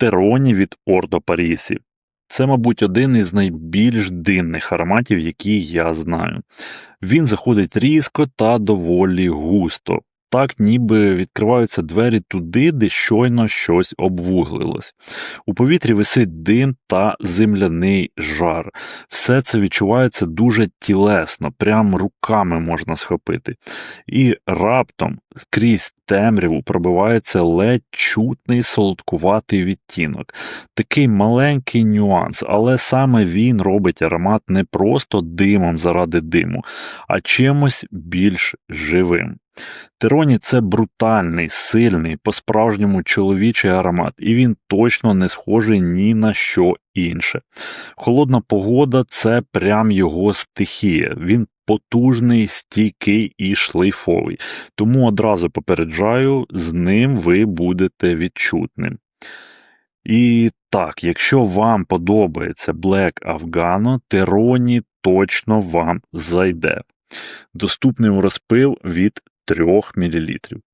Тероні від Ордо Парісі. Це, мабуть, один із найбільш дивних ароматів, які я знаю. Він заходить різко та доволі густо. Так, ніби відкриваються двері туди, де щойно щось обвуглилось. У повітрі висить дим та земляний жар. Все це відчувається дуже тілесно, прям руками можна схопити. І раптом крізь темряву пробивається ледь чутний солодкуватий відтінок. Такий маленький нюанс, але саме він робить аромат не просто димом заради диму, а чимось більш живим. Тероні це брутальний, сильний, по-справжньому чоловічий аромат, і він точно не схожий ні на що інше. Холодна погода це прям його стихія. Він потужний, стійкий і шлейфовий. Тому одразу попереджаю, з ним ви будете відчутним. І так, якщо вам подобається Black Afghano, Тероні точно вам зайде. Доступний у розпил від 3 мл.